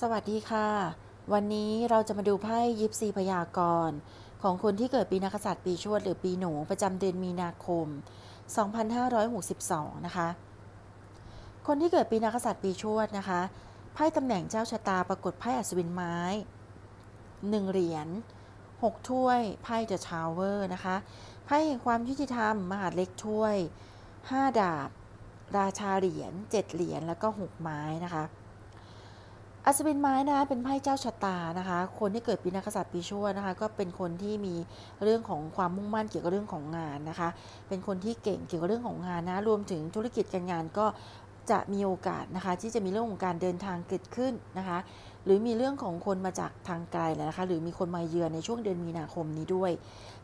สวัสดีค่ะ วันนี้เราจะมาดูไพ่ยิปซีพยากรณ์ของคนที่เกิดปีนักษัตริย์ปีชวดหรือปีหนูประจำเดือนมีนาคม 2562 นะคะ คนที่เกิดปีนักษัตริย์ปีชวดนะคะไพ่ตำแหน่งเจ้าชะตาปรากฏไพ่อัศวินไม้ 1 เหรียญ 6 ถ้วยไพ่เดอะชาวเวอร์นะคะไพ่แห่งความยุติธรรม มหาเล็กถ้วย 5 ดาบ ราชาเหรียญ 7 เหรียญแล้วก็ 6 ไม้นะคะ อัศวินไม้นะเป็นไพ่เจ้าชะตานะคะ คนที่เกิดปีนักษัตริย์ปีชวดนะคะ ก็เป็นคนที่มีเรื่องของความมุ่งมั่นเกี่ยวกับเรื่องของงานนะคะ เป็นคนที่เก่งเกี่ยวกับเรื่องของงานนะ รวมถึงธุรกิจการงานก็จะมีโอกาสนะคะ ที่จะมีเรื่องของการเดินทางเกิดขึ้นนะคะ หรือมีเรื่องของคนมาจากทางไกลนะคะ หรือมีคนมาเยือนในช่วงเดือนมีนาคมนี้ด้วย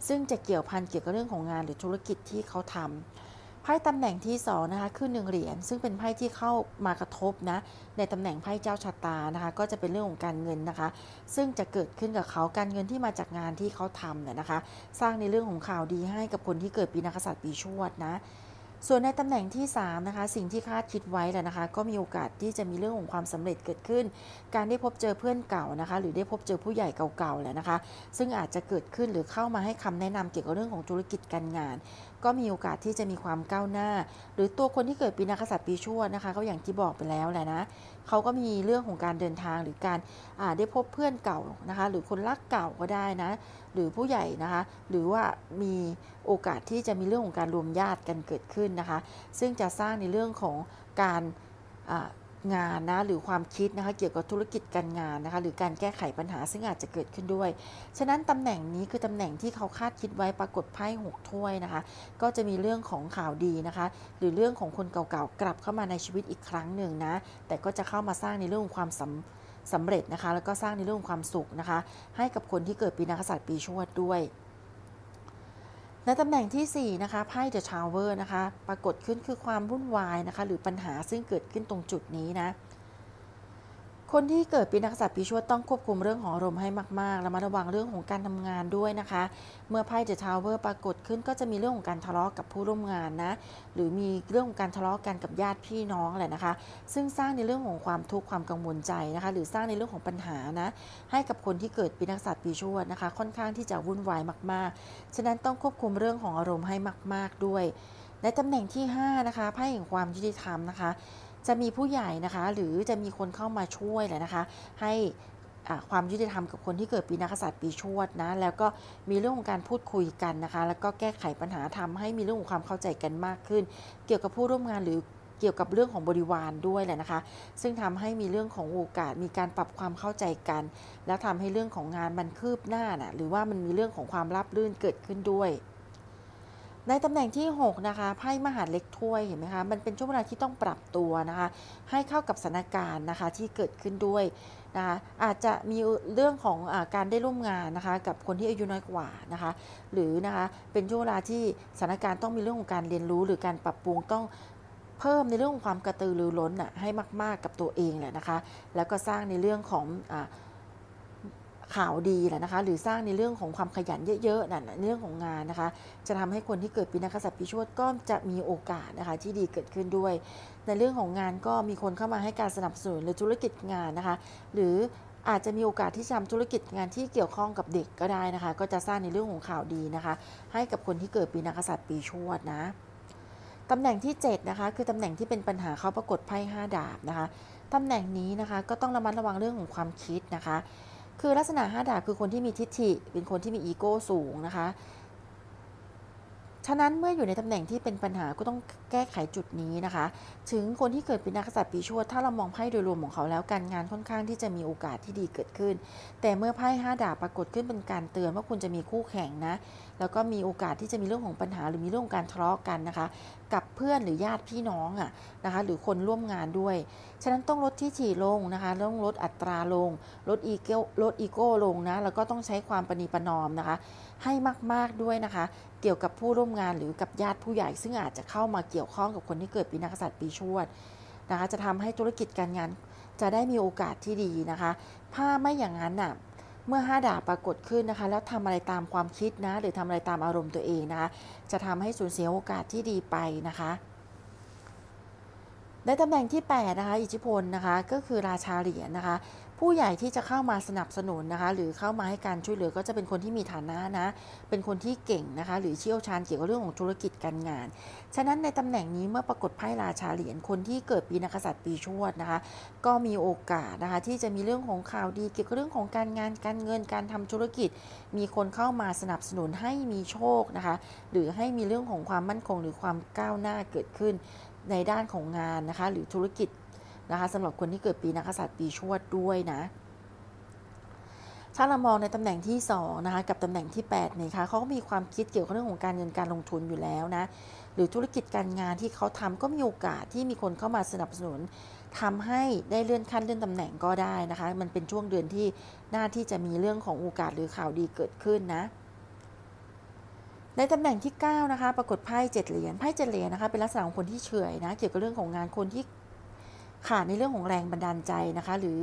ซึ่งจะเกี่ยวพันเกี่ยวกับเรื่องของงานหรือธุรกิจที่เขาทำ ไพ่ตำแหน่งที่2นะคะคือหนึ่งเหรียญซึ่งเป็นไพ่ที่เข้ามากระทบนะในตำแหน่งไพ่เจ้าชะตานะคะก็จะเป็นเรื่องของการเงินนะคะ ซึ่งจะเกิดขึ้นกับเขาการเงินที่มาจากงานที่เขาทำเนี่ยนะคะ สร้างในเรื่องของข่าวดีให้กับคนที่เกิดปีนักษัตริย์ปีชวดนะส่วนในตำแหน่งที่3นะคะสิ่งที่คาดคิดไว้แหละนะคะ ก็มีโอกาสที่จะมีเรื่องของความสำเร็จเกิดขึ้น การได้พบเจอเพื่อนเก่านะคะ หรือได้พบเจอผู้ใหญ่เก่าๆแหละนะคะ ซึ่งอาจจะเกิดขึ้นหรือเข้ามาให้คำแนะนำเกี่ยวกับเรื่องของธุรกิจการงาน ก็มีโอกาสที่จะมีความก้าวหน้า หรือตัวคนที่เกิดปีนักษัตริย์ปีชวดนะคะก็อย่างที่บอกไปแล้วแหละนะเขาก็มีเรื่องของการเดินทางหรือการได้พบเพื่อนเก่านะคะ หรือคนรักเก่าก็ได้นะหรือผู้ใหญ่นะคะ หรือว่ามีโอกาสที่จะมีเรื่องของการรวมญาติกันเกิดขึ้นนะคะ ซึ่งจะสร้างในเรื่องของการ งานนะหรือความคิดนะคะเกี่ยวกับธุรกิจการงานนะคะหรือการแก้ไขปัญหาซึ่งอาจจะเกิดขึ้นด้วย ฉะนั้นตำแหน่งนี้คือตำแหน่งที่เขาคาดคิดไว้ปรากฏไพ่หกถ้วยนะคะ ก็จะมีเรื่องของข่าวดีนะคะ หรือเรื่องของคนเก่าๆกลับเข้ามาในชีวิตอีกครั้งหนึ่งนะแต่ก็จะเข้ามาสร้างในเรื่องของความสำสำเร็จนะคะ แล้วก็สร้างในเรื่องความสุขนะคะ ให้กับคนที่เกิดปีนักษัตริย์ปีชวดด้วย ในตำแหน่งที่ 4 นะคะไพ่เดอะชาวเวอร์นะคะ ปรากฏขึ้นคือความวุ่นวายนะคะ หรือปัญหาซึ่งเกิดขึ้นตรงจุดนี้นะ คนที่เกิดปีนักษัตริย์ปีชวดต้องควบคุมเรื่องของอารมณ์ให้มากๆแล้วมาระวังเรื่องของการทำงานด้วยนะคะ เมื่อไพ่เดอะทาวเวอร์ปรากฏขึ้นก็จะมีเรื่องของการทะเลาะกับผู้ร่วมงานนะ หรือมีเรื่องของการทะเลาะกันกับญาติพี่น้องแหละนะคะ ซึ่งสร้างในเรื่องของความทุกข์ความกังวลใจนะคะ หรือสร้างในเรื่องของปัญหานะ ให้กับคนที่เกิดปีนักษัตริย์ปีชวดนะคะ ค่อนข้างที่จะวุ่นวายมากๆ ฉะนั้นต้องควบคุมเรื่องของอารมณ์ให้มาก ๆด้วย ในตำแหน่งที่ 5 นะคะไพ่แห่งความยุติธรรมนะคะ จะมีผู้ใหญ่นะคะหรือจะมีคนเข้ามาช่วยแหละนะคะ ให้ความยุติธรรมกับคนที่เกิดปีนักษัตริย์ปีชวดนะแล้วก็มีเรื่องของการพูดคุยกันนะคะ แล้วก็แก้ไขปัญหาทำให้มีเรื่องของความเข้าใจกันมากขึ้น เกี่ยวกับผู้ร่วมงานหรือเกี่ยวกับเรื่องของบริวารด้วยแหละนะคะ ซึ่งทำให้มีเรื่องของโอกาสมีการปรับความเข้าใจกัน แล้วทำให้เรื่องของงานมันคืบหน้านะหรือว่ามันมีเรื่องของความราบรื่นเกิดขึ้นด้วย ในตำแหน่งที่ 6 นะคะไพ่มหาเล็กถ้วยเห็นไหมคะมันเป็นช่วงเวลาที่ต้องปรับตัวนะคะ ให้เข้ากับสถานการณ์นะคะที่เกิดขึ้นด้วยนะคะอาจจะมีเรื่องของอการได้ร่วมงานนะคะกับคนที่อายุน้อยกว่านะคะหรือนะคะเป็นช่วงเวลาที่สถานการณ์ต้องมีเรื่องของการเรียนรู้ หรือการปรับปรุงต้องเพิ่มในเรื่องของความกระตือรือร้นน่ะให้มาก ๆกับตัวเองแหละนะคะ แล้วก็สร้างในเรื่องของอ ข่าวดีแหละนะคะ หรือสร้างในเรื่องของความขยันเยอะๆนั่นเรื่องของงานนะคะ จะทำให้คนที่เกิดปีนักษัตริย์ปีชวดก็จะมีโอกาสนะคะที่ดีเกิดขึ้นด้วย ในเรื่องของงานก็มีคนเข้ามาให้การสนับสนุนหรือธุรกิจงานนะคะ หรืออาจจะมีโอกาสที่จะทำธุรกิจงานที่เกี่ยวข้องกับเด็กก็ได้นะคะ ก็จะสร้างในเรื่องของข่าวดีนะคะ ให้กับคนที่เกิดปีนักษัตริย์ปีชวดนะตำแหน่งที่ 7 นะคะ คือตำแหน่งที่เป็นปัญหาเขาปรากฏไพ่5ดาบนะคะตำแหน่งนี้นะคะ ก็ต้องระมัดระวังเรื่องของความคิดนะคะ คือลักษณะห้าดาบคือคนที่มีทิฏฐิ เป็นคนที่มีอีโก้สูงนะคะ ฉะนั้นเมื่ออยู่ในตำแหน่งที่เป็นปัญหาก็ต้องแก้ไขจุดนี้นะคะ ถึงคนที่เกิดเป็นนักษัตริย์ปีชวด ถ้าเรามองไพ่โดยรวมของเขาแล้วการงานค่อนข้างที่จะมีโอกาสที่ดีเกิดขึ้น แต่เมื่อไพ่ห้าดาบปรากฏขึ้นเป็นการเตือนว่าคุณจะมีคู่แข่งนะ แล้วก็มีโอกาสที่จะมีเรื่องของปัญหา หรือมีเรื่องของการทะเลาะกันนะคะ กับเพื่อนหรือญาติพี่น้องอะ่ะนะคะ หรือคนร่วมงานด้วย ฉะนั้นต้องลดที่ฉี่ลงนะคะต้องลดอัตราลง ลดอีโก้ลดอีโก้ลงนะแล้วก็ต้องใช้ความปณีประนอมนะคะ ให้มากๆด้วยนะคะ เกี่ยวกับผู้ร่วมงานหรือกับญาติผู้ใหญ่ ซึ่งอาจจะเข้ามาเกี่ยวข้องกับคนที่เกิดปีนักษัตริย์ปีชวดนะคะ จะทำให้ธุรกิจการงานจะได้มีโอกาสที่ดีนะคะ ถ้าไม่อย่างนั้นน่ะ เมื่อห้าดาบปรากฏขึ้นนะคะ แล้วทำอะไรตามความคิดนะ หรือทำอะไรตามอารมณ์ตัวเองนะคะ จะทำให้สูญเสียโอกาสที่ดีไปนะคะในในตำแหน่งที่ 8 นะคะ อิทธิพลนะคะ ก็คือราชาเหรียญนะคะ ผู้ใหญ่ที่จะเข้ามาสนับสนุนนะคะ หรือเข้ามาให้การช่วยเหลือก็จะเป็นคนที่มีฐานะนะ เป็นคนที่เก่งนะคะ หรือเชี่ยวชาญเกี่ยวกับเรื่องของธุรกิจการงาน ฉะนั้นในตำแหน่งนี้เมื่อปรากฏไพ่ราชาเหรียญคนที่เกิดปีนักษัตริย์ปีชวดนะคะ ก็มีโอกาสนะคะที่จะมีเรื่องของข่าวดีเกี่ยวกับเรื่องของการงานการเงินการทำธุรกิจ มีคนเข้ามาสนับสนุนให้มีโชคนะคะ หรือให้มีเรื่องของความมั่นคงหรือความก้าวหน้าเกิดขึ้นในด้านของงานนะคะ หรือธุรกิจ นะคะสำหรับคนที่เกิดปีนักษัตริย์ปีชวดด้วยนะถ้าเรามองในตำแหน่งที่2นะคะกับตำแหน่งที่8เนี่ยค่ะเขาก็มีความคิดเกี่ยวกับเรื่องของการเงินการลงทุนอยู่แล้วนะหรือธุรกิจการงานที่เขาทำก็มีโอกาสที่มีคนเข้ามาสนับสนุนทำให้ได้เลื่อนขั้นเลื่อนตำแหน่งก็ได้นะคะ มันเป็นช่วงเดือนที่หน้าที่จะมีเรื่องของโอกาสหรือข่าวดีเกิดขึ้นนะในตำแหน่งที่ 9 นะคะ ปรากฏไพ่เจ็ดเหรียญไพ่เจ็ดเหรียญนะคะเป็นลักษณะของคนที่เฉยนะเกี่ยวกับเรื่องของงานคนที่ ขาดในเรื่องของแรงบันดาลใจนะคะ หรือ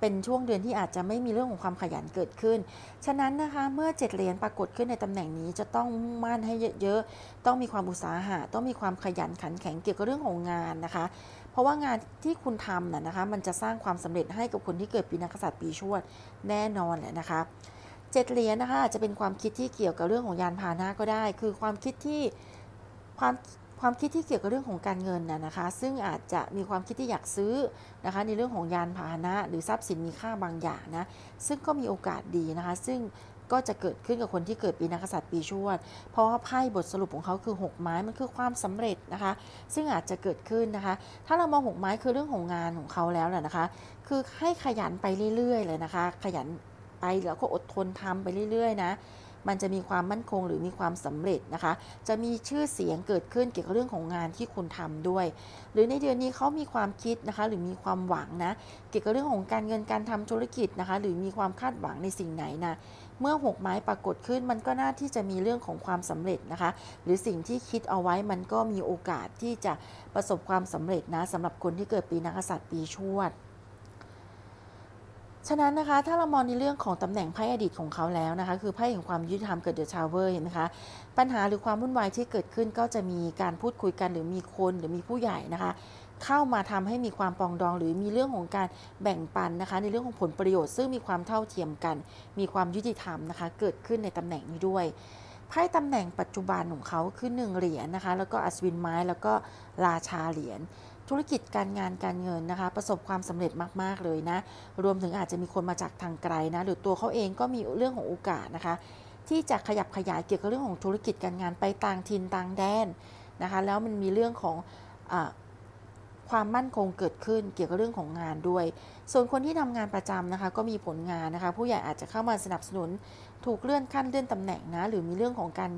เป็นช่วงเดือนที่อาจจะไม่มีเรื่องของความขยันเกิดขึ้น ฉะนั้นนะคะเมื่อเจ็ดเหรียญปรากฏขึ้นในตำแหน่งนี้จะต้องมุ่งมั่นให้เยอะๆ ต้องมีความอุตสาหะ ต้องมีความขยันขันแข็งเกี่ยวกับเรื่องของงานนะคะ เพราะว่างานที่คุณทำน่ะนะคะ มันจะสร้างความสำเร็จให้กับคนที่เกิดปีนักษัตริย์ปีชวดแน่นอนแหละนะคะเจ็ดเหรียญนะคะอาจจะเป็นความคิดที่เกี่ยวกับเรื่องของยานพาหนะก็ได้ คือความคิดที่ความ ความคิดที่เกี่ยวกับเรื่องของการเงินนะนะคะ ซึ่งอาจจะมีความคิดที่อยากซื้อนะคะในเรื่องของยานพาหนะ หรือทรัพย์สินมีค่าบางอย่างนะซึ่งก็มีโอกาสดีนะคะ ซึ่งก็จะเกิดขึ้นกับคนที่เกิดปีนักษัตริย์ปีชวด เพราะว่าไพ่บทสรุปของเขาคือ 6 ไม้มันคือความสำเร็จนะคะ ซึ่งอาจจะเกิดขึ้นนะคะ ถ้าเรามองหกไม้คือเรื่องของงานของเขาแล้วแหละนะคะ คือให้ขยันไปเรื่อยๆเลยนะคะ ขยันไปแล้วก็อดทนทำไปเรื่อย ๆ นะ มันจะมีความมั่นคงหรือมีความสำเร็จนะคะ จะมีชื่อเสียงเกิดขึ้นเกี่ยวกับเรื่องของงานที่คุณทำด้วย หรือในเดือนนี้เขามีความคิดนะคะ หรือมีความหวังนะเกี่ยวกับเรื่องของการเงินการทำธุรกิจนะคะ หรือมีความคาดหวังในสิ่งไหนนะเมื่อหกไม้ปรากฏขึ้นมันก็น่าที่จะมีเรื่องของความสำเร็จนะคะ หรือสิ่งที่คิดเอาไว้มันก็มีโอกาสที่จะประสบความสำเร็จนะสำหรับคนที่เกิดปีนักษัตริย์ปีชวด ฉะนั้นนะคะถ้าเรามองในเรื่องของตำแหน่งไพ่อดีตของเขาแล้วนะคะ คือไพ่แห่งความยุติธรรมเกิดเดอะชาวเวอร์เห็นไหมคะปัญหาหรือความวุ่นวายที่เกิดขึ้นก็จะมีการพูดคุยกันหรือมีคนหรือมีผู้ใหญ่นะคะ เข้ามาทำให้มีความปองดอง หรือมีเรื่องของการแบ่งปันนะคะ ในเรื่องของผลประโยชน์ซึ่งมีความเท่าเทียมกัน มีความยุติธรรมนะคะ เกิดขึ้นในตำแหน่งนี้ด้วยไพ่ตำแหน่งปัจจุบันของเขาคือหนึ่งเหรียญนนะคะ แล้วก็อัศวินไม้แล้วก็ราชาเหรียญ ธุรกิจการงานการเงินนะคะ ประสบความสำเร็จมาก ๆ เลยนะ รวมถึงอาจจะมีคนมาจากทางไกลนะ หรือตัวเขาเองก็มีเรื่องของโอกาสนะคะ ที่จะขยับขยายเกี่ยวกับเรื่องของธุรกิจการงานไปต่างถิ่นต่างแดนนะคะ แล้วมันมีเรื่องของอความมั่นคงเกิดขึ้นเกี่ยวกับเรื่องของงานด้วย ส่วนคนที่ทำงานประจำนะคะ ก็มีผลงานนะคะ ผู้ใหญ่อาจจะเข้ามาสนับสนุน ถูกเลื่อนขั้นเลื่อนตำแหน่งนะหรือมีเรื่องของการ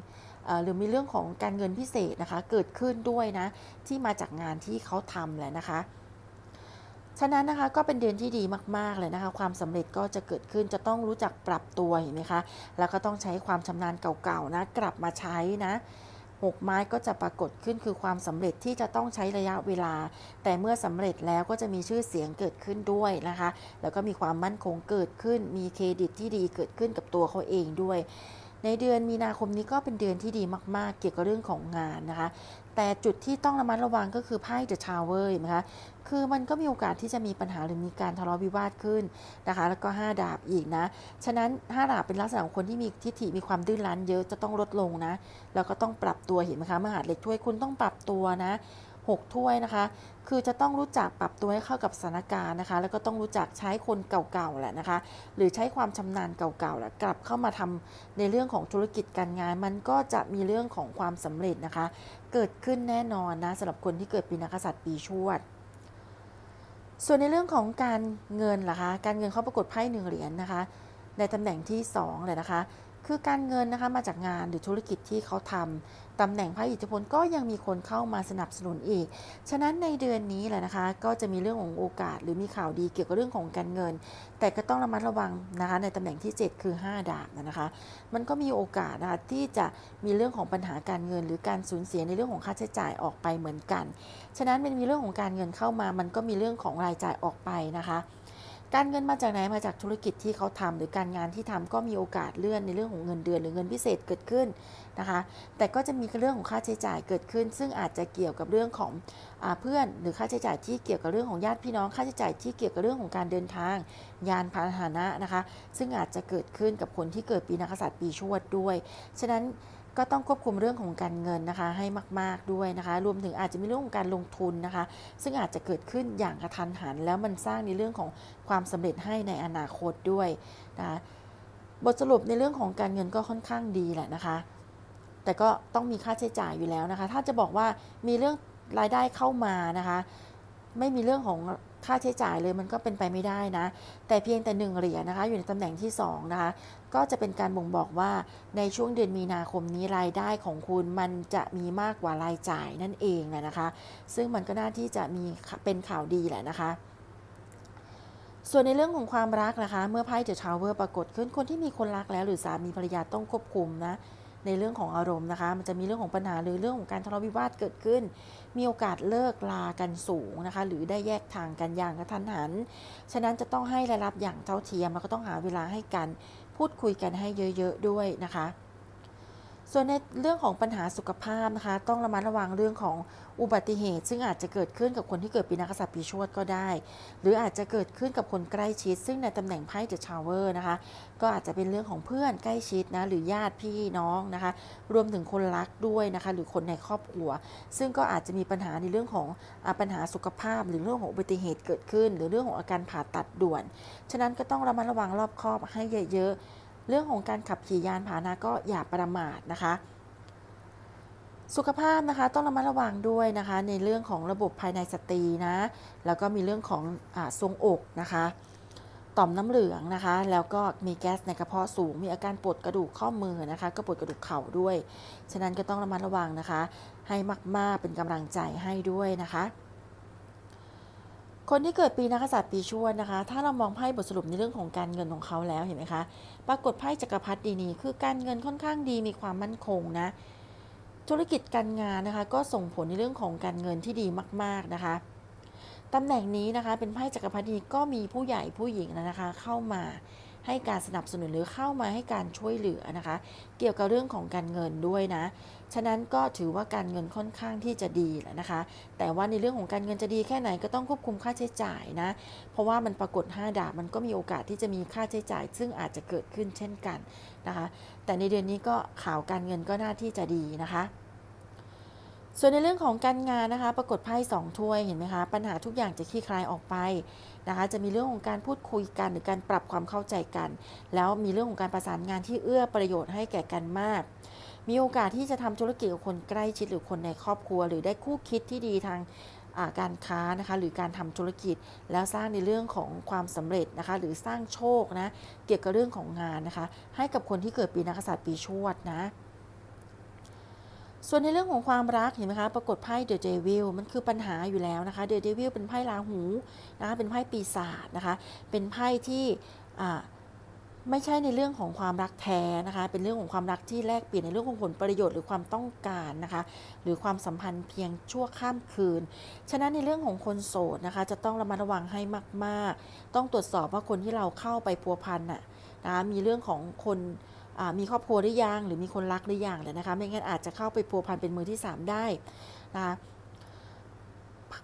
หรือมีเรื่องของการเงินพิเศษนะคะ เกิดขึ้นด้วยนะ ที่มาจากงานที่เขาทำแหละนะคะ ฉะนั้นนะคะก็เป็นเดือนที่ดีมากๆเลยนะคะ ความสำเร็จก็จะเกิดขึ้นจะต้องรู้จักปรับตัวเห็นไหมคะ แล้วก็ต้องใช้ความชำนาญเก่าๆนะ กลับมาใช้นะ 6 ไม้ก็จะปรากฏขึ้นคือความสำเร็จที่จะต้องใช้ระยะเวลา แต่เมื่อสำเร็จแล้วก็จะมีชื่อเสียงเกิดขึ้นด้วยนะคะ แล้วก็มีความมั่นคงเกิดขึ้น มีเครดิตที่ดีเกิดขึ้นกับตัวเขาเองด้วย ในเดือนมีนาคมนี้ก็เป็นเดือนที่ดีมาก ๆ เกี่ยวกับเรื่องของงานนะคะ แต่จุดที่ต้องระมัดระวังก็คือไพ่เดอะชาวเวอร์นะคะ คือมันก็มีโอกาสที่จะมีปัญหาหรือมีการทะเลาะวิวาทขึ้นนะคะ แล้วก็ 5 ดาบอีกนะ ฉะนั้น 5 ดาบเป็นลักษณะของคนที่มีทิฏฐิมีความดื้อรั้นเยอะจะต้องลดลงนะ แล้วก็ต้องปรับตัวเห็นไหมคะมหาเล็กถ้วยคุณต้องปรับตัวนะ6ถ้วยนะคะ คือจะต้องรู้จักปรับตัวให้เข้ากับสถานการณ์นะคะ แล้วก็ต้องรู้จักใช้คนเก่าๆแหละนะคะ หรือใช้ความชำนาญเก่าๆแหละกลับเข้ามาทำในเรื่องของธุรกิจการงาน มันก็จะมีเรื่องของความสำเร็จนะคะ เกิดขึ้นแน่นอนนะสำหรับคนที่เกิดปีนักษัตริย์ปีชวด ส่วนในเรื่องของการเงินล่ะคะ การเงินเขาปรากฏไพ่หนึ่งเหรียญนนะคะ ในตำแหน่งที่ 2 เลยนะคะ คือการเงินนะคะมาจากงานหรือธุรกิจที่เขาทำตำแหน่งพระอิทธิพลก็ยังมีคนเข้ามาสนับสนุนอีก ฉะนั้นในเดือนนี้แหละนะคะ ก็จะมีเรื่องของโอกาส หรือมีข่าวดีเกี่ยวกับเรื่องของการเงิน แต่ก็ต้องระมัดระวังนะคะในตำแหน่งที่ 7 คือ 5 ดาบนะคะ มันก็มีโอกาสนะคะที่จะมีเรื่องของปัญหาการเงิน หรือการสูญเสียในเรื่องของค่าใช้จ่ายออกไปเหมือนกัน ฉะนั้นมันมีเรื่องของการเงินเข้ามา มันก็มีเรื่องของรายจ่ายออกไปนะคะ การเงินมาจากไหนมาจากธุรกิจที่เขาทำหรือการงานที่ทำก็มีโอกาสเลื่อนในเรื่องของเงินเดือนหรือเงินพิเศษเกิดขึ้นนะคะ แต่ก็จะมีเรื่องของค่าใช้จ่ายเกิดขึ้น ซึ่งอาจจะเกี่ยวกับเรื่องของอเพื่อนหรือค่าใช้จ่ายที่เกี่ยวกับเรื่องของญาติพี่น้องค่าใช้จ่ายที่เกี่ยวกับเรื่องของการเดินทาง ยานพาหนะนะคะ ซึ่งอาจจะเกิดขึ้นกับคนที่เกิดปีนักษัตริย์ปีชวดด้วย ฉะนั้น ก็ต้องควบคุมเรื่องของการเงินนะคะ ให้มาก ๆด้วยนะคะ รวมถึงอาจจะมีเรื่องของการลงทุนนะคะ ซึ่งอาจจะเกิดขึ้นอย่างกระทันหัน แล้วมันสร้างในเรื่องของความสำเร็จให้ในอนาคตด้วยนะคะบทสรุปในเรื่องของการเงินก็ค่อนข้างดีแหละนะคะ แต่ก็ต้องมีค่าใช้จ่ายอยู่แล้วนะคะ ถ้าจะบอกว่ามีเรื่องรายได้เข้ามานะคะ ไม่มีเรื่องของ ค่าใช้จ่ายเลยมันก็เป็นไปไม่ได้นะ แต่เพียงแต่หนึ่งเหรียญนะคะ อยู่ในตำแหน่งที่ 2 นะคะ ก็จะเป็นการบ่งบอกว่าในช่วงเดือนมีนาคมนี้รายได้ของคุณมันจะมีมากกว่ารายจ่ายนั่นเองนะคะ ซึ่งมันก็น่าที่จะมีเป็นข่าวดีแหละนะคะส่วนในเรื่องของความรักนะคะ เมื่อไพ่เดอะชาวเวอร์ปรากฏขึ้นคนที่มีคนรักแล้วหรือสามีภรรยาต้องควบคุมนะในเรื่องของอารมณ์นะคะ มันจะมีเรื่องของปัญหาหรือเรื่องของการทะเลาะวิวาทเกิดขึ้น มีโอกาสเลิกลากันสูงนะคะ หรือได้แยกทางกันอย่างกระทันหัน ฉะนั้นจะต้องให้รายรับอย่างเท่าเทียมแล้วก็ต้องหาเวลาให้กัน พูดคุยกันให้เยอะ ๆ ด้วยนะคะ ส่วนในเรื่องของปัญหาสุขภาพนะคะ ต้องระมัดระวังเรื่องของอุบัติเหตุ ซึ่งอาจจะเกิดขึ้นกับคนที่เกิดปีนักษัตริย์ปีชวดก็ได้ หรืออาจจะเกิดขึ้นกับคนใกล้ชิด ซึ่งในตำแหน่งไพ่เดอะชาวเวอร์นะคะ ก็อาจจะเป็นเรื่องของเพื่อนใกล้ชิดนะหรือญาติพี่น้องนะคะ รวมถึงคนรักด้วยนะคะ หรือคนในครอบครัว ซึ่งก็อาจจะมีปัญหาในเรื่องของปัญหาสุขภาพ หรือเรื่องของอุบัติเหตุเกิดขึ้น หรือเรื่องของอาการผ่าตัดด่วน ฉะนั้นก็ต้องระมัดระวังรอบคอบให้เยอะๆ เรื่องของการขับขี่ยานพาหนะก็อย่าประมาทนะคะ สุขภาพนะคะต้องระมัดระวังด้วยนะคะ ในเรื่องของระบบภายในสตรีนะ แล้วก็มีเรื่องของอทรงอกนะคะ ต่อมน้ำเหลืองนะคะ แล้วก็มีแก๊สในกระเพาะสูง มีอาการปวดกระดูกข้อมือนะคะ ก็ปวดกระดูกเข่าด้วย ฉะนั้นก็ต้องระมัดระวังนะคะ ให้มากๆเป็นกำลังใจให้ด้วยนะคะ คนที่เกิดปีนักษัตริย์ปีชวดนะคะ ถ้าเรามองไพ่บทสรุปในเรื่องของการเงินของเขาแล้วเห็นไหมคะ ปรากฏไพ่จักรพรรดินีคือการเงินค่อนข้างดีมีความมั่นคงนะ ธุรกิจการงานนะคะ ก็ส่งผลในเรื่องของการเงินที่ดีมาก ๆนะคะตำแหน่งนี้นะคะ เป็นไพ่จักรพรรดิก็มีผู้ใหญ่ผู้หญิงนะคะ เข้ามาให้การสนับสนุนหรือเข้ามาให้การช่วยเหลือนะคะ เกี่ยวกับเรื่องของการเงินด้วยนะ ฉะนั้นก็ถือว่าการเงินค่อนข้างที่จะดีแหละนะคะ แต่ว่าในเรื่องของการเงินจะดีแค่ไหนก็ต้องควบคุมค่าใช้จ่ายนะ เพราะว่ามันปรากฏ 5 ดาบมันก็มีโอกาสที่จะมีค่าใช้จ่าย ซึ่งอาจจะเกิดขึ้นเช่นกันนะคะ แต่ในเดือนนี้ก็ข่าวการเงินก็น่าที่จะดีนะคะส่วนในเรื่องของการงานนะคะ ปรากฏไพ่สองถ้วยเห็นไหมคะ ปัญหาทุกอย่างจะคลี่คลายออกไปนะคะ จะมีเรื่องของการพูดคุยกันหรือการปรับความเข้าใจกัน แล้วมีเรื่องของการประสานงานที่เอื้อประโยชน์ให้แก่กันมาก มีโอกาสที่จะทำธุรกิจกับคนใกล้ชิดหรือคนในครอบครัว หรือได้คู่คิดที่ดีทางการค้านะคะหรือการทำธุรกิจแล้วสร้างในเรื่องของความสำเร็จนะคะหรือสร้างโชคนะเกี่ยวกับเรื่องของงานนะคะให้กับคนที่เกิดปีนักษัตริย์ปีชวดนะส่วนในเรื่องของความรักเห็นไหมคะ ปรากฏไพ่เดอะเดวิลมันคือปัญหาอยู่แล้วนะคะเดอะเดวิลเป็นไพ่ราหูนะคะเป็นไพ่ปีศาจนะคะ เป็นไพ่ที่ ไม่ใช่ในเรื่องของความรักแท้นะคะ เป็นเรื่องของความรักที่แลกเปลี่ยนในเรื่องของผลประโยชน์หรือความต้องการนะคะ หรือความสัมพันธ์เพียงชั่วข้ามคืน ฉะนั้นในเรื่องของคนโสดนะคะ จะต้องระมัดระวังให้มาก ๆ ต้องตรวจสอบว่าคนที่เราเข้าไปพัวพันน่ะนะคะมีเรื่องของคนมีครอบครัวหรือยังหรือมีคนรักหรือยังเลยนะคะ ไม่งั้นอาจจะเข้าไปพัวพันเป็นมือที่ 3 ได้นะคะ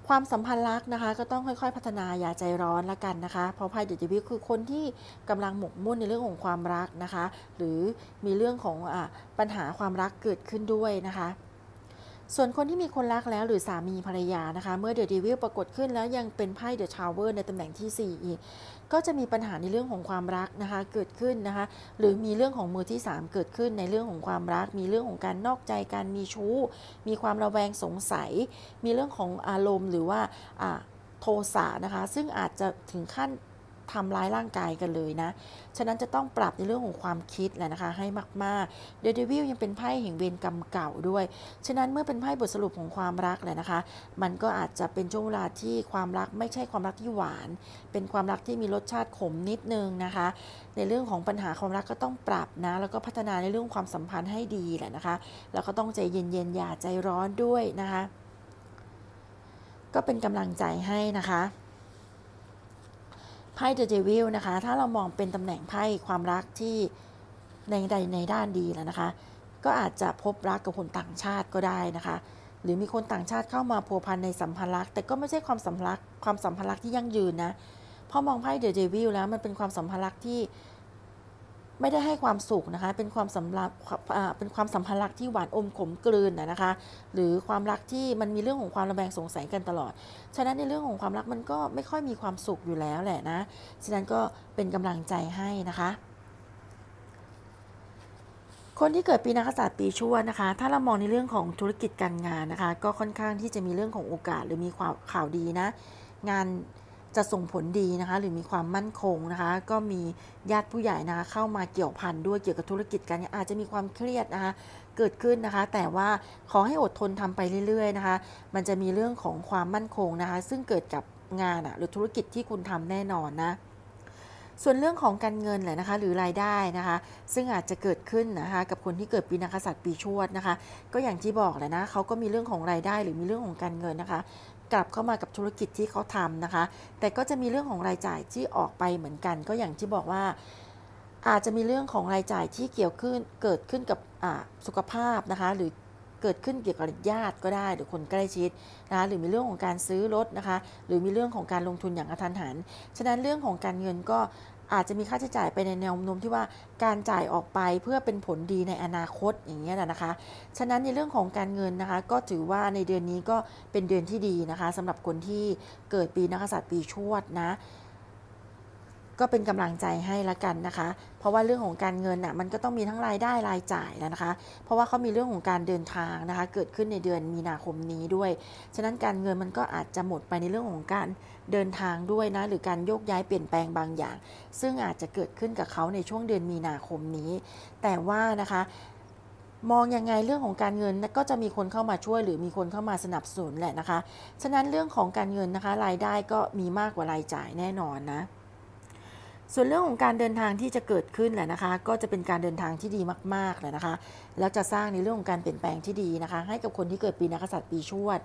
ความสัมพันธ์รักนะคะ ก็ต้องค่อยๆ พัฒนาอย่าใจร้อนละกันนะคะเพราะไพ่เดจิวิคือคนที่กำลังหมกมุ่นในเรื่องของความรักนะคะ หรือมีเรื่องของอปัญหาความรักเกิดขึ้นด้วยนะคะส่วนคนที่มีคนรักแล้วหรือสามีภรรยานะคะ เมื่อเดอะดีวิลปรากฏขึ้นแล้วยังเป็นไพ่เดอะชาวเวอร์ในตำแหน่งที่ 4 อีก ก็จะมีปัญหาในเรื่องของความรักนะคะเกิดขึ้นนะคะหรือมีเรื่องของมือที่ 3 เกิดขึ้นในเรื่องของความรัก มีเรื่องของการนอกใจการมีชู้ มีความระแวงสงสัย มีเรื่องของอารมณ์หรือว่าโทสะนะคะ ซึ่งอาจจะถึงขั้น ทำร้ายร่างกายกันเลยนะ ฉะนั้นจะต้องปรับในเรื่องของความคิดแหละนะคะ ให้มากๆเดเดวิลยังเป็นไพ่แห่งเวรกรรมเก่าด้วย ฉะนั้นเมื่อเป็นไพ่บทสรุปของความรักแหละนะคะ มันก็อาจจะเป็นช่วงเวลาที่ความรักไม่ใช่ความรักที่หวาน เป็นความรักที่มีรสชาติขมนิดนึงนะคะ ในเรื่องของปัญหาความรักก็ต้องปรับนะ แล้วก็พัฒนาในเรื่องความสัมพันธ์ให้ดีแหละนะคะ แล้วก็ต้องใจเย็นๆอย่าใจร้อนด้วยนะคะ ก็เป็นกำลังใจให้นะคะ ไพ่เดอะเดวิลนะคะ ถ้าเรามองเป็นตำแหน่งไพ่ความรักที่ในใดในด้านดีแล้วนะคะ ก็อาจจะพบรักกับคนต่างชาติก็ได้นะคะ หรือมีคนต่างชาติเข้ามาพัวพันในสัมพันธ์รัก แต่ก็ไม่ใช่ความสัมพันธ์ความสัมพันธ์รักที่ยั่งยืนนะพอมองไพ่เดอะเดวิลแล้วมันเป็นความสัมพันธ์รักที่ ไม่ได้ให้ความสุขนะคะ เป็นความสัมพันธ์เป็นความสัมพันธ์รักที่หวานอมขมกลืนนะคะ หรือความรักที่มันมีเรื่องของความระแวงสงสัยกันตลอด ฉะนั้นในเรื่องของความรักมันก็ไม่ค่อยมีความสุขอยู่แล้วแหละนะ ฉะนั้นก็เป็นกำลังใจให้นะคะ คนที่เกิดปีนักษัตริย์ปีชวดนะคะ ถ้าเรามองในเรื่องของธุรกิจการงานนะคะ ก็ค่อนข้างที่จะมีเรื่องของโอกาสหรือมีข่าวข่าวดีนะ งาน จะส่งผลดีนะคะ หรือมีความมั่นคงนะคะ ก็มีญาติผู้ใหญ่นะคะเข้ามาเกี่ยวพันด้วยเกี่ยวกับธุรกิจการอาจจะมีความเครียดนะคะเกิดขึ้นนะคะ แต่ว่าขอให้อดทนทำไปเรื่อย ๆ นะคะ มันจะมีเรื่องของความมั่นคงนะคะ ซึ่งเกิดกับงานหรือธุรกิจที่คุณทำแน่นอนนะส่วนเรื่องของการเงินแหละนะคะ หรือรายได้นะคะ ซึ่งอาจจะเกิดขึ้นนะคะกับคนที่เกิดปีนักษัตริย์ปีชวดนะคะ ก็อย่างที่บอกแหละนะเขาก็มีเรื่องของรายได้หรือมีเรื่องของการเงินนะคะ กลับเข้ามากับธุรกิจที่เขาทำนะคะ แต่ก็จะมีเรื่องของรายจ่ายที่ออกไปเหมือนกัน ก็อย่างที่บอกว่า อาจจะมีเรื่องของรายจ่ายที่เกี่ยวขึ้นเกิดขึ้นกับสุขภาพนะคะ หรือเกิดขึ้นเกี่ยวกับญาติก็ได้ หรือคนใกล้ชิดนะคะหรือมีเรื่องของการซื้อรถนะคะ หรือมีเรื่องของการลงทุนอย่างกระทันหัน ฉะนั้นเรื่องของการเงินก็ อาจจะมีค่าใช้จ่ายไปในแนวโน้มที่ว่าการจ่ายออกไปเพื่อเป็นผลดีในอนาคตอย่างเงี้ยนะคะ ฉะนั้นในเรื่องของการเงินนะคะก็ถือว่าในเดือนนี้ก็เป็นเดือนที่ดีนะคะสำหรับคนที่เกิดปีนักษัตริย์ปีชวดนะ ก็เป็นกำลังใจให้ละกันนะคะ เพราะว่าเรื่องของการเงินน่ะมันก็ต้องมีทั้งรายได้รายจ่ายแล้วนะคะ เพราะว่าเขามีเรื่องของการเดินทางนะคะ เกิดขึ้นในเดือนมีนาคมนี้ด้วย ฉะนั้นการเงินมันก็อาจจะหมดไปในเรื่องของการเดินทางด้วยนะหรือการโยกย้ายเปลี่ยนแปลงบางอย่าง ซึ่งอาจจะเกิดขึ้นกับเขาในช่วงเดือนมีนาคมนี้ แต่ว่านะคะมองยังไงเรื่องของการเงินก็จะมีคนเข้ามาช่วย หรือมีคนเข้ามาสนับสนุนแหละนะคะ ฉะนั้นเรื่องของการเงินนะคะ รายได้ก็มีมากกว่ารายจ่ายแน่นอนนะ ส่วนเรื่องของการเดินทางที่จะเกิดขึ้นแหละนะคะ ก็จะเป็นการเดินทางที่ดีมากๆเลยนะคะ แล้วจะสร้างในเรื่องของการเปลี่ยนแปลงที่ดีนะคะ ให้กับคนที่เกิดปีนักษัตริย์ปีชวด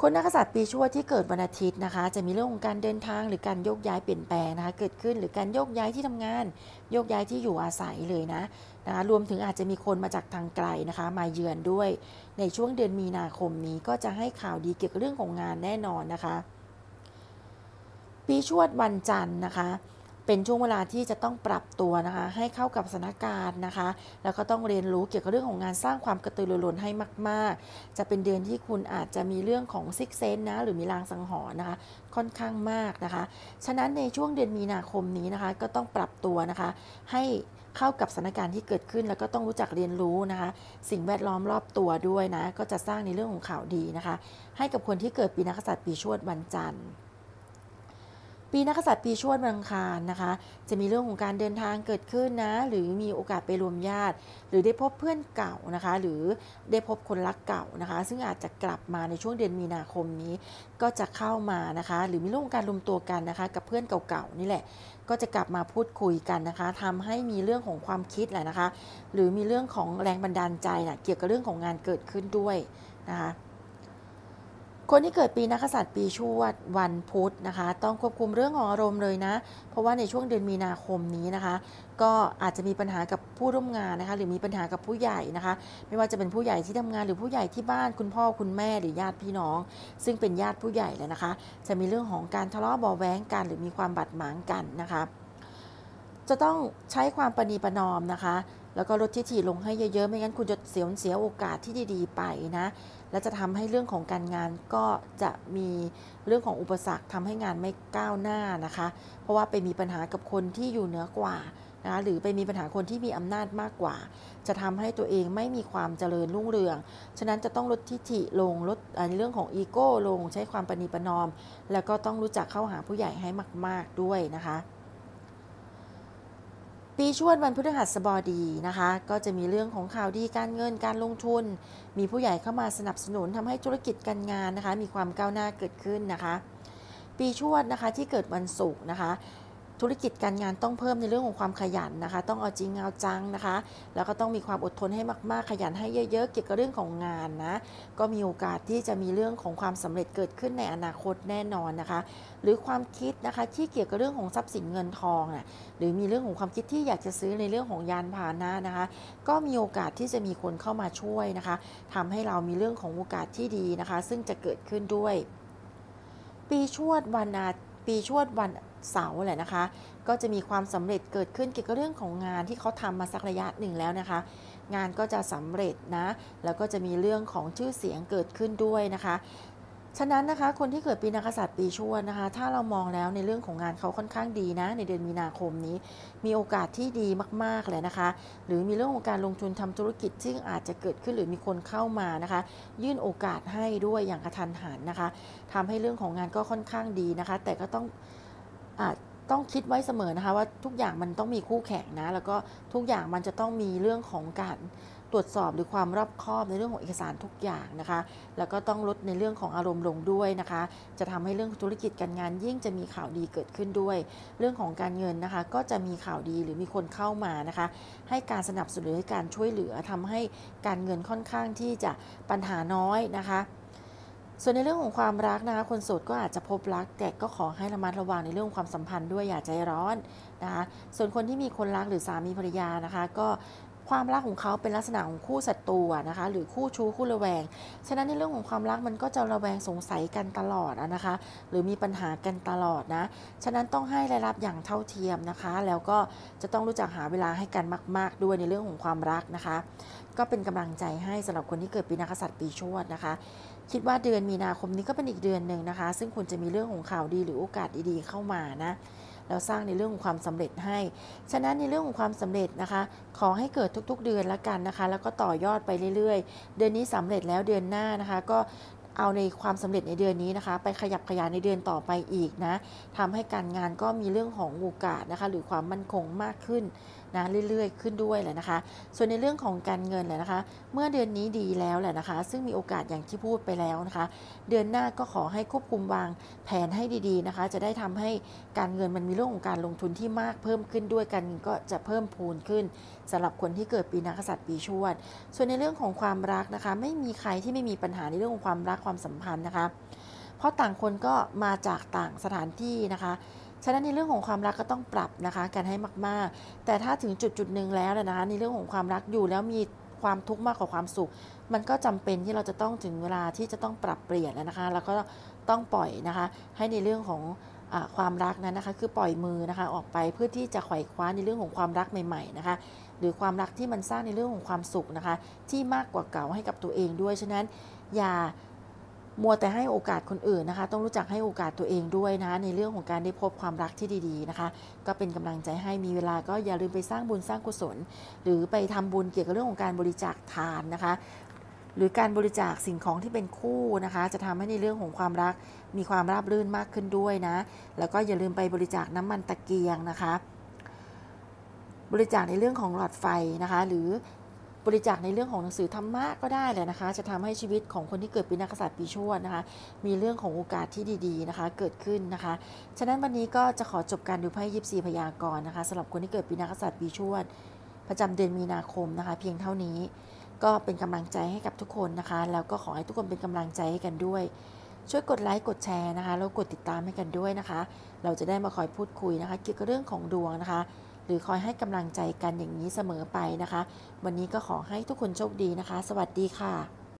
คนนักษัตริย์ปีชวดที่เกิดวันอาทิตย์นะคะ จะมีเรื่องของการเดินทางหรือการโยกย้ายเปลี่ยนแปลงนะคะ เกิดขึ้นหรือการโยกย้ายที่ทำงาน โยกย้ายที่อยู่อาศัยเลยนะนะคะ รวมถึงอาจจะมีคนมาจากทางไกลนะคะ มาเยือนด้วย ในช่วงเดือนมีนาคมนี้ก็จะให้ข่าวดีเกี่ยวกับเรื่องของงานแน่นอนนะคะปีชวดวันจันทร์นะคะ เป็นช่วงเวลาที่จะต้องปรับตัวนะคะ ให้เข้ากับสถานการณ์นะคะ แล้วก็ต้องเรียนรู้เกี่ยวกับเรื่องของงานสร้างความกระตือรือร้นให้มาก ๆ จะเป็นเดือนที่คุณอาจจะมีเรื่องของซิกเซนนะหรือมีรางสังหรณ์นะคะ ค่อนข้างมากนะคะ ฉะนั้นในช่วงเดือนมีนาคมนี้นะคะ ก็ต้องปรับตัวนะคะ ให้เข้ากับสถานการณ์ที่เกิดขึ้น แล้วก็ต้องรู้จักเรียนรู้นะคะ สิ่งแวดล้อมรอบตัวด้วยนะ ก็จะสร้างในเรื่องของข่าวดีนะคะ ให้กับคนที่เกิดปีนักษัตริย์ปีชวดวันจันทร์ ปีนักษัตริย์ปีชวดวังคารนะคะ จะมีเรื่องของการเดินทางเกิดขึ้นนะ หรือมีโอกาสไปรวมญาติ หรือได้พบเพื่อนเก่านะคะ หรือได้พบคนรักเก่านะคะ ซึ่งอาจจะกลับมาในช่วงเดือนมีนาคมนี้ ก็จะเข้ามานะคะ หรือมีเรื่องของการรวมตัวกันนะคะ กับเพื่อนเก่าๆนี่แหละ ก็จะกลับมาพูดคุยกันนะคะทำให้มีเรื่องของความคิดแหละนะคะ หรือมีเรื่องของแรงบันดาลใจนะเกี่ยวกับเรื่องของงานเกิดขึ้นด้วยนะคะ คนที่เกิดปีนักษัตริย์ปีชวดวันพุธนะคะ ต้องควบคุมเรื่องของอารมณ์เลยนะ เพราะว่าในช่วงเดือนมีนาคมนี้นะคะ ก็อาจจะมีปัญหากับผู้ร่วมงานนะคะ หรือมีปัญหากับผู้ใหญ่นะคะ ไม่ว่าจะเป็นผู้ใหญ่ที่ทำงานหรือผู้ใหญ่ที่บ้านคุณพ่อคุณแม่หรือญาติพี่น้อง ซึ่งเป็นญาติผู้ใหญ่เลยนะคะ จะมีเรื่องของการทะเลาะเบาแว้งกัน หรือมีความบาดหมางกันนะคะ จะต้องใช้ความประนีประนอมนะคะแล้วก็ลดทิฐิลงให้เยอะๆ ไม่งั้นคุณจะเสียเสียโอกาสที่ดีๆ ไปนะ และจะทำให้เรื่องของการงานก็จะมีเรื่องของอุปสรรคทำให้งานไม่ก้าวหน้านะคะ เพราะว่าไปมีปัญหากับคนที่อยู่เหนือกว่านะหรือไปมีปัญหาคนที่มีอำนาจมากกว่า จะทำให้ตัวเองไม่มีความเจริญรุ่งเรือง ฉะนั้นจะต้องลดทิฐิลงลดเรื่องของอีโก้ลงใช้ความปณีประนอม แล้วก็ต้องรู้จักเข้าหาผู้ใหญ่ให้มาก ๆด้วยนะคะ ปีชวดวันพฤหัสบดีนะคะ ก็จะมีเรื่องของข่าวดีการเงินการลงทุน มีผู้ใหญ่เข้ามาสนับสนุนทำให้ธุรกิจการงานนะคะ มีความก้าวหน้าเกิดขึ้นนะคะ ปีชวดนะคะที่เกิดวันศุกร์นะคะ ธุรกิจการงานต้องเพิ่มในเรื่องของความขยันนะคะ ต้องเอาจริงเอาจังนะคะ แล้วก็ต้องมีความอดทนให้มากๆ ขยันให้เยอะๆ เกี่ยวกับเรื่องของงานนะ ก็มีโอกาสที่จะมีเรื่องของความสำเร็จเกิดขึ้นในอนาคตแน่นอนนะคะ หรือความคิดนะคะที่เกี่ยวกับเรื่องของทรัพย์สินเงินทองอะ หรือมีเรื่องของความคิดที่อยากจะซื้อในเรื่องของยานพาหนะนะคะ ก็มีโอกาสที่จะมีคนเข้ามาช่วยนะคะทำให้เรามีเรื่องของโอกาสที่ดีนะคะ ซึ่งจะเกิดขึ้นด้วย ปีชวดวันอา ปีชวดวันเสาร์แหละนะคะ ก็จะมีความสำเร็จเกิดขึ้นเกี่ยวกับเรื่องของงานที่เขาทำมาสักระยะหนึ่งแล้วนะคะ งานก็จะสำเร็จนะ แล้วก็จะมีเรื่องของชื่อเสียงเกิดขึ้นด้วยนะคะ ฉะนั้นนะคะคนที่เกิดปีนักษัตริย์ปีชวดนะคะ ถ้าเรามองแล้วในเรื่องของงานเขาค่อนข้างดีนะ ในเดือนมีนาคมนี้ มีโอกาสที่ดีมากๆเลยนะคะ หรือมีเรื่องของการลงทุนทำธุรกิจซึ่งอาจจะเกิดขึ้นหรือมีคนเข้ามานะคะ ยื่นโอกาสให้ด้วยอย่างกระทันหันนะคะทำให้เรื่องของงานก็ค่อนข้างดีนะคะ แต่ก็ต้องอาต้องคิดไว้เสมอนะคะว่าทุกอย่างมันต้องมีคู่แข่งนะ แล้วก็ทุกอย่างมันจะต้องมีเรื่องของการ ตรวจสอบหรือความรอบคอบในเรื่องของเอกสารทุกอย่างนะคะ แล้วก็ต้องลดในเรื่องของอารมณ์ลงด้วยนะคะ จะทำให้เรื่องธุรกิจการงานยิ่งจะมีข่าวดีเกิดขึ้นด้วย เรื่องของการเงินนะคะ ก็จะมีข่าวดีหรือมีคนเข้ามานะคะ ให้การสนับสนุนให้การช่วยเหลือทำให้การเงินค่อนข้างที่จะปัญหาน้อยนะคะส่วนในเรื่องของความรักนะคะ คนโสดก็อาจจะพบรัก แต่ก็ขอให้ระมัดระวังในเรื่องความสัมพันธ์ด้วยอย่าใจร้อนนะคะ ส่วนคนที่มีคนรักหรือสามีภรรยานะคะ ก็ ความรักของเขาเป็นลักษณะของคู่ศัตรูนะคะ หรือคู่ชู้คู่ระแวง ฉะนั้นในเรื่องของความรักมันก็จะระแวงสงสัยกันตลอดนะคะ หรือมีปัญหากันตลอดนะ ฉะนั้นต้องให้รายรับอย่างเท่าเทียมนะคะ แล้วก็จะต้องรู้จักหาเวลาให้กันมาก ๆ ด้วยในเรื่องของความรักนะคะ ก็เป็นกำลังใจให้สำหรับคนที่เกิดปีนักษัตริย์ปีชวดนะคะ คิดว่าเดือนมีนาคมนี้ก็เป็นอีกเดือนหนึ่งนะคะ ซึ่งคุณจะมีเรื่องของข่าวดีหรือโอกาสดีๆเข้ามานะ แล้วสร้างในเรื่องของความสำเร็จให้ ฉะนั้นในเรื่องของความสำเร็จนะคะ ขอให้เกิดทุกๆเดือนละกันนะคะ แล้วก็ต่อยอดไปเรื่อยๆ เดือนนี้สำเร็จแล้วเดือนหน้านะคะ ก็เอาในความสำเร็จในเดือนนี้นะคะ ไปขยับขยายในเดือนต่อไปอีกนะทำให้การงานก็มีเรื่องของโอกาสนะคะ หรือความมั่นคงมากขึ้น นะเรื่อยๆ ขึ้นด้วยแหละนะคะ ส่วนในเรื่องของการเงินแหละนะคะ เมื่อเดือนนี้ดีแล้วแหละนะคะ ซึ่งมีโอกาสอย่างที่พูดไปแล้วนะคะ เดือนหน้าก็ขอให้ควบคุมวางแผนให้ดีๆนะคะ จะได้ทำให้การเงินมันมีเรื่องของการลงทุนที่มากเพิ่มขึ้นด้วยกันก็จะเพิ่มพูนขึ้นสำหรับคนที่เกิดปีนักษัตริย์ปีชวด ส่วนในเรื่องของความรักนะคะ ไม่มีใครที่ไม่มีปัญหาในเรื่องของความรักความสัมพันธ์นะคะ เพราะต่างคนก็มาจากต่างสถานที่นะคะ ฉะนั้นในเรื่องของความรักก็ต้องปรับนะคะกันให้มาก ๆ แต่ถ้าถึงจุดจุดหนึ่งแล้วนะคะในเรื่องของความรักอยู่แล้วมีความทุกข์มากกว่าความสุข มันก็จำเป็นที่เราจะต้องถึงเวลาที่จะต้องปรับเปลี่ยนแล้วนะคะ แล้วก็ต้องปล่อยนะคะ ให้ในเรื่องของอความรักนั้นนะคะ คือปล่อยมือนะคะออกไปเพื่อที่จะไขว่คว้าในเรื่องของความรักใหม่ๆนะคะ หรือความรักที่มันสร้างในเรื่องของความสุขนะคะ ที่มากกว่าเก่าให้กับตัวเองด้วยฉะนั้นอย่า มัวแต่ให้โอกาสคนอื่นนะคะ ต้องรู้จักให้โอกาสตัวเองด้วยนะ ในเรื่องของการได้พบความรักที่ดีๆนะคะ ก็เป็นกำลังใจให้มีเวลาก็อย่าลืมไปสร้างบุญสร้างกุศล หรือไปทำบุญเกี่ยวกับเรื่องของการบริจาคทานนะคะ หรือการบริจาคสิ่งของที่เป็นคู่นะคะ จะทำให้ในเรื่องของความรักมีความราบรื่นมากขึ้นด้วยนะ แล้วก็อย่าลืมไปบริจาคน้ำมันตะเกียงนะคะ บริจาคในเรื่องของหลอดไฟนะคะ หรือ บริจาคในเรื่องของหนังสือธรรมะก็ได้เลยนะคะ จะทำให้ชีวิตของคนที่เกิดปีนักษัตริย์ปีชวดนะคะ มีเรื่องของโอกาสที่ดีๆนะคะ เกิดขึ้นนะคะ ฉะนั้นวันนี้ก็จะขอจบการดูไพ่ยิปซีพยากรณ์นะคะสำหรับคนที่เกิดปีนักษัตริย์ปีชวด ประจำเดือนมีนาคมนะคะ เพียงเท่านี้ก็เป็นกำลังใจให้กับทุกคนนะคะ แล้วก็ขอให้ทุกคนเป็นกำลังใจให้กันด้วย ช่วยกดไลค์กดแชร์นะคะแล้วกดติดตามให้กันด้วยนะคะ เราจะได้มาคอยพูดคุยนะคะ เกี่ยวกับเรื่องของดวงนะคะ รือคอยให้กำลังใจกันอย่างนี้เสมอไปนะคะ วันนี้ก็ขอให้ทุกคนโชคดีนะคะ สวัสดีค่ะ